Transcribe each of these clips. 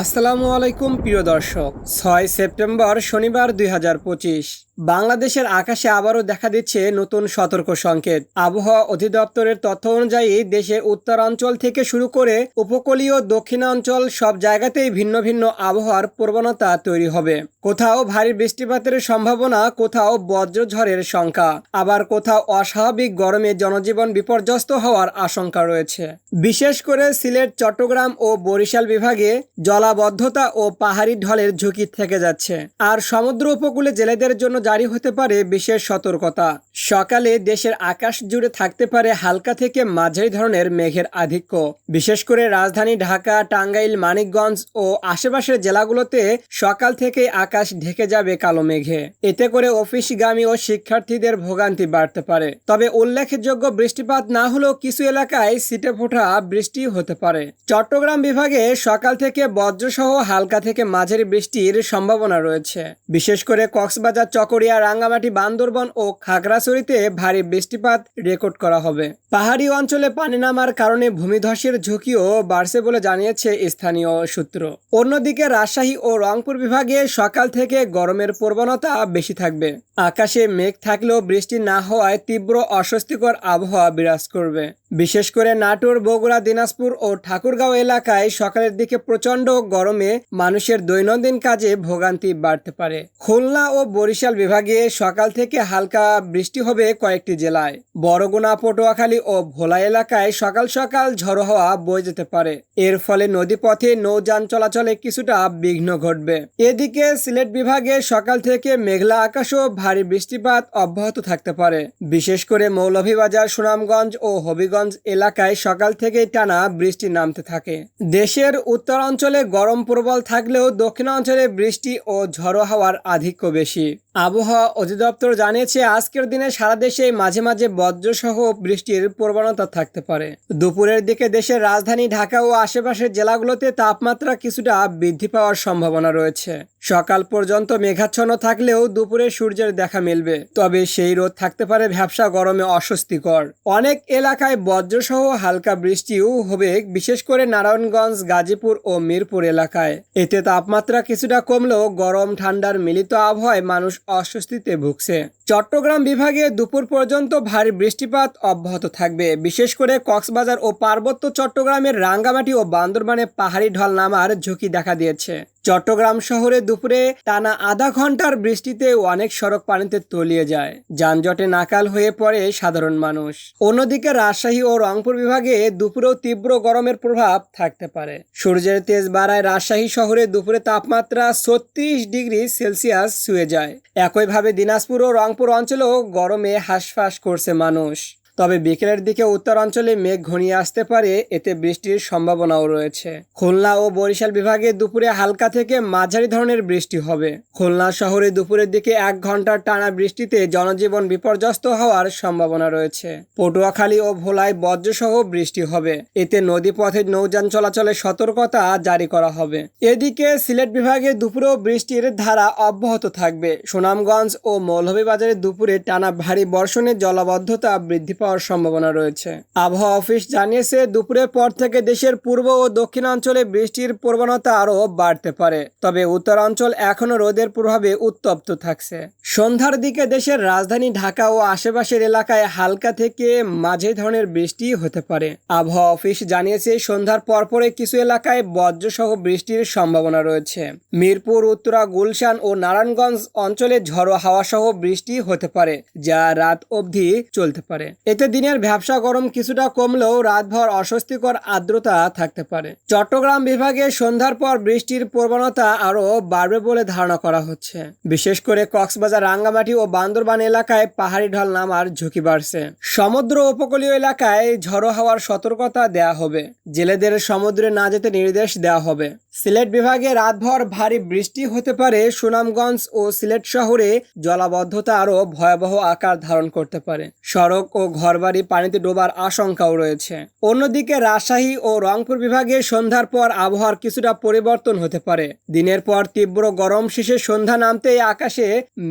আসসালামু আলাইকুম প্রিয় দর্শক। ছয় সেপ্টেম্বর শনিবার দুই হাজার পঁচিশ। বাংলাদেশের আকাশে আবারও দেখা দিচ্ছে নতুন সতর্ক সংকেত। আবহাওয়া অধিদপ্তরের তথ্য অনুযায়ী দেশের উত্তরাঞ্চল থেকে শুরু করে উপকূলীয় দক্ষিণাঞ্চল সব জায়গাতেই ভিন্ন ভিন্ন আবহাওয়ার প্রবণতা তৈরি হবে। কোথাও ভারী বৃষ্টিপাতের সম্ভাবনা, কোথাও বজ্রঝড়ের শঙ্কা আবার কোথাও অস্বাভাবিক গরমে জনজীবন বিপর্যস্ত হওয়ার আশঙ্কা রয়েছে। বিশেষ করে সিলেট, চট্টগ্রাম ও বরিশাল বিভাগে জলাবদ্ধতা ও পাহাড়ি ঢলের ঝুঁকি থেকে যাচ্ছে। আর সমুদ্র উপকূলে জেলেদের জন্য জারি হতে পারে বিশেষ সতর্কতা। সকালে দেশের আকাশ জুড়ে থাকতে পারে হালকা থেকে মাঝারি ধরনের মেঘের আধিক্য। বিশেষ করে রাজধানী ঢাকা, টাঙ্গাইল, মানিকগঞ্জ ও আশেপাশের জেলাগুলোতে সকাল থেকে আকাশ ঢেকে যাবে কালো মেঘে। এতে করে অফিসগামী ও শিক্ষার্থীদের ভোগান্তি বাড়তে পারে। তবে উল্লেখযোগ্য বৃষ্টিপাত না হলেও কিছু এলাকায় সিটে ফোটা বৃষ্টি হতে পারে। চট্টগ্রাম বিভাগে সকাল থেকে বজ্রসহ হালকা থেকে মাঝারি বৃষ্টির সম্ভাবনা রয়েছে। বিশেষ করে কক্সবাজার চকরিয়া রাঙ্গামাটি, বান্দরবন ও খাগড়াছড়িতে ভারী বৃষ্টিপাত রেকর্ড করা হবে। পাহাড়ি অঞ্চলে পানি নামার কারণে ভূমিধসের ঝুঁকিও বাড়ছে বলে জানিয়েছে স্থানীয় সূত্র। অন্যদিকে রাজশাহী ও রংপুর বিভাগে সকাল থেকে গরমের প্রবণতা বেশি থাকবে। আকাশে মেঘ থাকলেও বৃষ্টি না হওয়ায় তীব্র অস্বস্তিকর আবহাওয়া বিরাজ করবে। বিশেষ করে নাটোর, বগুড়া, দিনাজপুর ও ঠাকুরগাঁও এলাকায় সকালের দিকে প্রচণ্ড গরমে মানুষের দৈনন্দিন কাজে ভোগান্তি বাড়তে পারে। খুলনা ও বরিশাল বিভাগে সকাল থেকে হালকা বৃষ্টি হবে কয়েকটি জেলায়। বরগুনা পটুয়াখালী ও ভোলা এলাকায় সকাল সকাল ঝড়ো হওয়া বয়ে যেতে পারে। এর ফলে নদীপথে নৌযান চলাচলে কিছুটা বিঘ্ন ঘটবে। এদিকে সিলেট বিভাগে সকাল থেকে মেঘলা আকাশ ও ভারী বৃষ্টিপাত অব্যাহত থাকতে পারে। বিশেষ করে মৌলভীবাজার, সুনামগঞ্জ ও হবিগঞ্জ এলাকায় সকাল থেকেই টানা বৃষ্টি নামতে থাকে। দেশের উত্তরাঞ্চলে গরম প্রবল থাকলেও দক্ষিণাঞ্চলে বৃষ্টি ও ঝড়ো হাওয়ার আধিক্য বেশি। আবহাওয়া অধিদপ্তর জানিয়েছে, আজকের দিনে সারা দেশে মাঝে মাঝে বজ্রসহ বৃষ্টির প্রবণতা থাকতে পারে। দুপুরের দিকে দেশের রাজধানী ঢাকা ও আশেপাশের জেলাগুলোতে তাপমাত্রা কিছুটা বৃদ্ধি পাওয়ার সম্ভাবনা রয়েছে। সকাল পর্যন্ত মেঘাচ্ছন্ন থাকলেও দুপুরে সূর্যের দেখা মিলবে। তবে সেই রোদ থাকতে পারে ভ্যাবসা গরমে অস্বস্তিকর। অনেক এলাকায় বজ্রসহ হালকা বৃষ্টিও হবে, বিশেষ করে নারায়ণগঞ্জ, গাজীপুর ও মিরপুর এলাকায়। এতে তাপমাত্রা কিছুটা কমলেও গরম, ঠান্ডার মিলিত আবহাওয়ায় মানুষ অস্বস্তিতে ভুগছে। চট্টগ্রাম বিভাগে দুপুর পর্যন্ত ভারী বৃষ্টিপাত অব্যাহত থাকবে। বিশেষ করে কক্সবাজার ও পার্বত্য চট্টগ্রামের রাঙ্গামাটি ও বান্দরবানে পাহাড়ি ঢল নামার ঝুঁকি দেখা দিয়েছে। চট্টগ্রাম শহরে দুপুরে টানা আধা ঘণ্টার বৃষ্টিতে অনেক সড়ক পানিতে তলিয়ে যায়। যানজটে নাকাল হয়ে পড়ে সাধারণ মানুষ। অন্যদিকে রাজশাহী ও রংপুর বিভাগে দুপুরেও তীব্র গরমের প্রভাব থাকতে পারে। সূর্যের তেজ বাড়ায় রাজশাহী শহরে দুপুরে তাপমাত্রা ছত্রিশ ডিগ্রি সেলসিয়াস ছুঁয়ে যায়। একইভাবে দিনাজপুর ও রংপুর অঞ্চলেও গরমে হাঁসফাঁস করছে মানুষ। তবে বিকেলের দিকে উত্তরাঞ্চলে মেঘ ঘনিয়ে আসতে পারে, এতে বৃষ্টির সম্ভাবনাও রয়েছে। খুলনা ও বরিশাল বিভাগে দুপুরে হালকা থেকে মাঝারি ধরনের বৃষ্টি হবে। খুলনা শহরে দুপুরের দিকে এক ঘণ্টার টানা বৃষ্টিতে জনজীবন বিপর্যস্ত হওয়ার সম্ভাবনা রয়েছে। পটুয়াখালী ও ভোলায় বজ্রসহ বৃষ্টি হবে। এতে নদীপথে নৌযান চলাচলে সতর্কতা জারি করা হবে। এদিকে সিলেট বিভাগে দুপুরেও বৃষ্টির ধারা অব্যাহত থাকবে। সুনামগঞ্জ ও মৌলভীবাজারে দুপুরে টানা ভারী বর্ষণে জলাবদ্ধতা বৃদ্ধি পাওয়ার সম্ভাবনা রয়েছে। আবহাওয়া অফিস জানিয়েছে, দুপুরের পর থেকে দেশের পূর্ব ও দক্ষিণাঞ্চলে বৃষ্টির প্রবণতা আরও বাড়তে পারে। তবে উত্তরাঞ্চল এখনও রোদের প্রভাবে উত্তপ্ত থাকছে। সন্ধ্যার দিকে দেশের রাজধানী ঢাকা ও আশেপাশের এলাকায় হালকা থেকে মাঝে ধরনের বৃষ্টি হতে পারে। আবহাওয়া অফিস জানিয়েছে, সন্ধ্যার পরপরে কিছু এলাকায় বজ্রসহ বৃষ্টির সম্ভাবনা রয়েছে। মিরপুর, উত্তরা, গুলশান ও নারায়ণগঞ্জ অঞ্চলে ঝড়ো হাওয়া সহ বৃষ্টি হতে পারে, যা রাত অবধি চলতে পারে। এতে দিনের ব্যবসা গরম কিছুটা কমলেও রাতভর অস্বস্তিকর আর্দ্রতা থাকতে পারে। চট্টগ্রাম বিভাগে সন্ধ্যার পর বৃষ্টির প্রবণতা আরও বাড়বে বলে ধারণা করা হচ্ছে। বিশেষ করে কক্সবাজার, রাঙ্গামাটি ও বান্দরবান এলাকায় পাহাড়ি ঢল নামার ঝুঁকি বাড়ছে। সমুদ্র উপকূলীয় এলাকায় ঝড়ো হওয়ার সতর্কতা দেয়া হবে। জেলেদের সমুদ্রে না যেতে নির্দেশ দেওয়া হবে। সিলেট বিভাগে রাতভর ভারী বৃষ্টি হতে পারে। সুনামগঞ্জ ও সিলেট শহরে জলাবদ্ধতা আরও ভয়াবহ আকার ধারণ করতে পারে। সড়ক ও ঘরবাড়ি পানিতে ডোবার আশঙ্কাও রয়েছে। অন্যদিকে রাজশাহী ও রংপুর বিভাগে সন্ধ্যার পর আবহাওয়ার কিছুটা পরিবর্তন হতে পারে। দিনের পর তীব্র গরম শেষে সন্ধ্যা নামতেই আকাশে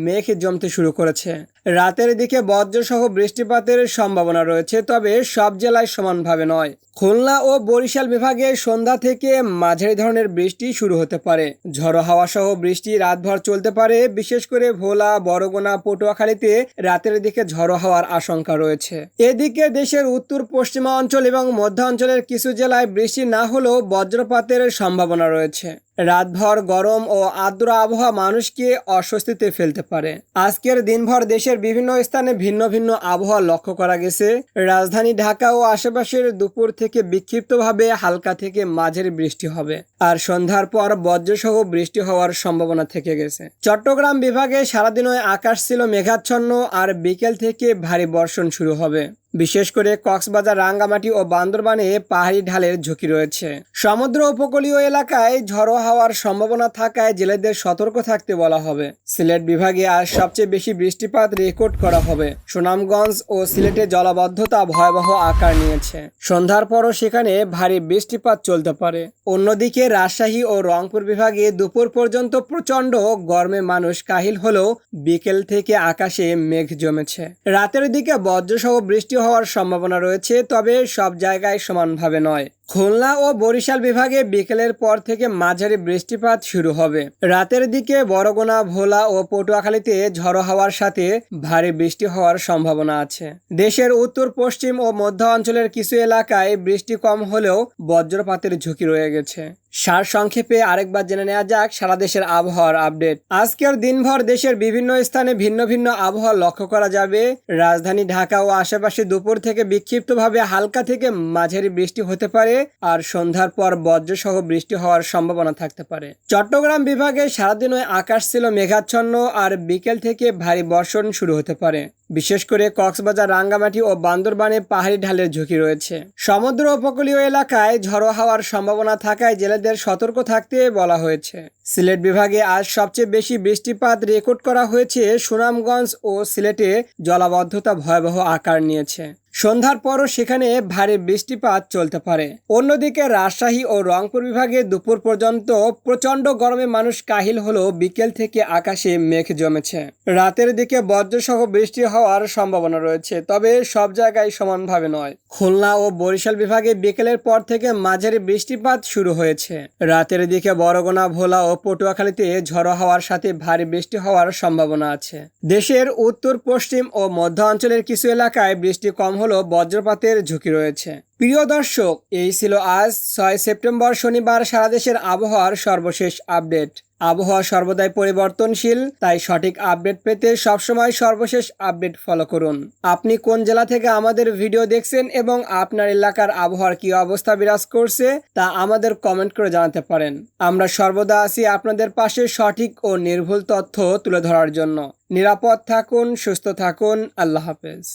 মেঘ জমতে শুরু করেছে। রাতের দিকে বজ্রসহ বৃষ্টিপাতের সম্ভাবনা রয়েছে, তবে সব জেলায় সমানভাবে নয়। খুলনা ও বরিশাল বিভাগে সন্ধ্যা থেকে মাঝারি ধরনের বৃষ্টি শুরু হতে পারে। ঝড়ো হাওয়া সহ বৃষ্টি রাতভর চলতে পারে, বিশেষ করে ভোলা, বরগুনা, পটুয়াখালীতে রাতের দিকে ঝড়ো হওয়ার আশঙ্কা রয়েছে। এদিকে দেশের উত্তর পশ্চিমা অঞ্চল এবং মধ্য অঞ্চলের কিছু জেলায় বৃষ্টি না হলেও বজ্রপাতের সম্ভাবনা রয়েছে। রাতভর গরম ও আর্দ্র আবহাওয়া মানুষকে অস্বস্তিতে ফেলতে পারে। আজকের দিনভর দেশের বিভিন্ন স্থানে ভিন্ন ভিন্ন আবহাওয়া লক্ষ্য করা গেছে। রাজধানী ঢাকা ও আশেপাশের দুপুর থেকে বিক্ষিপ্তভাবে হালকা থেকে মাঝের বৃষ্টি হবে আর সন্ধ্যার পর বজ্রসহ বৃষ্টি হওয়ার সম্ভাবনা থেকে গেছে। চট্টগ্রাম বিভাগে সারাদিনই আকাশ ছিল মেঘাচ্ছন্ন আর বিকেল থেকে ভারী বর্ষণ শুরু হবে। বিশেষ করে কক্সবাজার, রাঙ্গামাটি ও বান্দরবানে পাহাড়ি ঢালের ঝুঁকি রয়েছে। সমুদ্র উপকূলীয় এলাকায় ঝড়ো হাওয়ার সম্ভাবনা থাকায় জেলেদের সতর্ক থাকতে বলা হবে। সিলেট বিভাগে আজ সবচেয়ে বেশি বৃষ্টিপাত রেকর্ড করা হবে। সুনামগঞ্জ ও সিলেটে জলাবদ্ধতা ভয়াবহ আকার নিয়েছে। সন্ধ্যার পরও সেখানে ভারী বৃষ্টিপাত চলতে পারে। অন্যদিকে রাজশাহী ও রংপুর বিভাগে দুপুর পর্যন্ত প্রচণ্ড গরমে মানুষ কাহিল হলেও বিকেল থেকে আকাশে মেঘ জমেছে। রাতের দিকে বজ্রসহ বৃষ্টি হওয়ার সম্ভাবনা রয়েছে তবে সব জায়গায় সমানভাবে নয়। খুলনা ও বরিশাল বিভাগে বিকেলের পর থেকে মাঝারি বৃষ্টিপাত শুরু হবে। রাতের দিকে বরগুনা, ভোলা ও পটুয়াখালীতে ঝড়ো হওয়ার সাথে ভারী বৃষ্টি হওয়ার সম্ভাবনা আছে। দেশের উত্তর, পশ্চিম ও মধ্য অঞ্চলের কিছু এলাকায় বৃষ্টি কম হলেও বজ্রপাতের ঝুঁকি রয়ে গেছে। সার সংক্ষেপে আরেকবার জেনে নেওয়া যাক সারা দেশের আবহাওয়ার আপডেট। আজকের দিনভর দেশের বিভিন্ন স্থানে ভিন্ন ভিন্ন আবহাওয়া লক্ষ্য করা যাবে। রাজধানী ঢাকা ও আশেপাশে দুপুর থেকে বিক্ষিপ্তভাবে হালকা থেকে মাঝারি বৃষ্টি হতে পারে। আর সন্ধ্যার পর বজ্রসহ বৃষ্টি হওয়ার সম্ভাবনা থাকতে পারে। চট্টগ্রাম বিভাগে সারাদিনই আকাশ ছিল মেঘাচ্ছন্ন আর বিকেল থেকে ভারী বর্ষণ শুরু হতে পারে। বিশেষ করে কক্সবাজার, রাঙ্গামাটি ও বান্দরবানে পাহাড়ি ঢালের ঝুঁকি রয়েছে। সমুদ্র উপকূলীয় এলাকায় ঝড়ো হওয়ার সম্ভাবনা থাকায় জেলেদের সতর্ক থাকতে বলা হয়েছে। সিলেট বিভাগে আজ সবচেয়ে বেশি বৃষ্টিপাত রেকর্ড করা হয়েছে সুনামগঞ্জ ও সিলেটে জলাবদ্ধতা ভয়াবহ আকার নিয়েছে। সন্ধ্যার পরও সেখানে ভারী বৃষ্টিপাত চলতে পারে। অন্যদিকে রাজশাহী ও রংপুর বিভাগে দুপুর পর্যন্ত প্রচণ্ড গরমে মানুষ কাহিল হলেও বিকেল থেকে আকাশে মেঘ জমেছে। রাতের দিকে বজ্রসহ বৃষ্টি হওয়ার সম্ভাবনা রয়েছে, তবে সব জায়গায় সমানভাবে নয়। খুলনা ও বরিশাল বিভাগে বিকেলের পর থেকে মাঝারি বৃষ্টিপাত শুরু হয়েছে। রাতের দিকে বরগুনা, ভোলা ও পটুয়াখালীতে ঝড়ো হওয়ার সাথে ভারী বৃষ্টি হওয়ার সম্ভাবনা আছে। দেশের উত্তর, পশ্চিম ও মধ্য অঞ্চলের কিছু এলাকায় বৃষ্টি কম হলেও বজ্রপাতের ঝুঁকি রয়েছে। প্রিয় দর্শক, এই ছিল আজ, ছয় সেপ্টেম্বর শনিবার সারা দেশের আবহাওয়ার সর্বশেষ আপডেট। আবহাওয়া সর্বদাই পরিবর্তনশীল, তাই সঠিক আপডেট পেতে সবসময় সর্বশেষ আপডেট ফলো করুন। আপনি কোন জেলা থেকে আমাদের ভিডিও দেখছেন এবং আপনার এলাকার আবহাওয়ার কি অবস্থা বিরাজ করছে, তা আমাদের কমেন্ট করে জানাতে পারেন। আমরা সর্বদা আছি আপনাদের পাশে সঠিক ও নির্ভুল তথ্য তুলে ধরার জন্য। নিরাপদ থাকুন, সুস্থ থাকুন, আল্লাহ হাফেজ।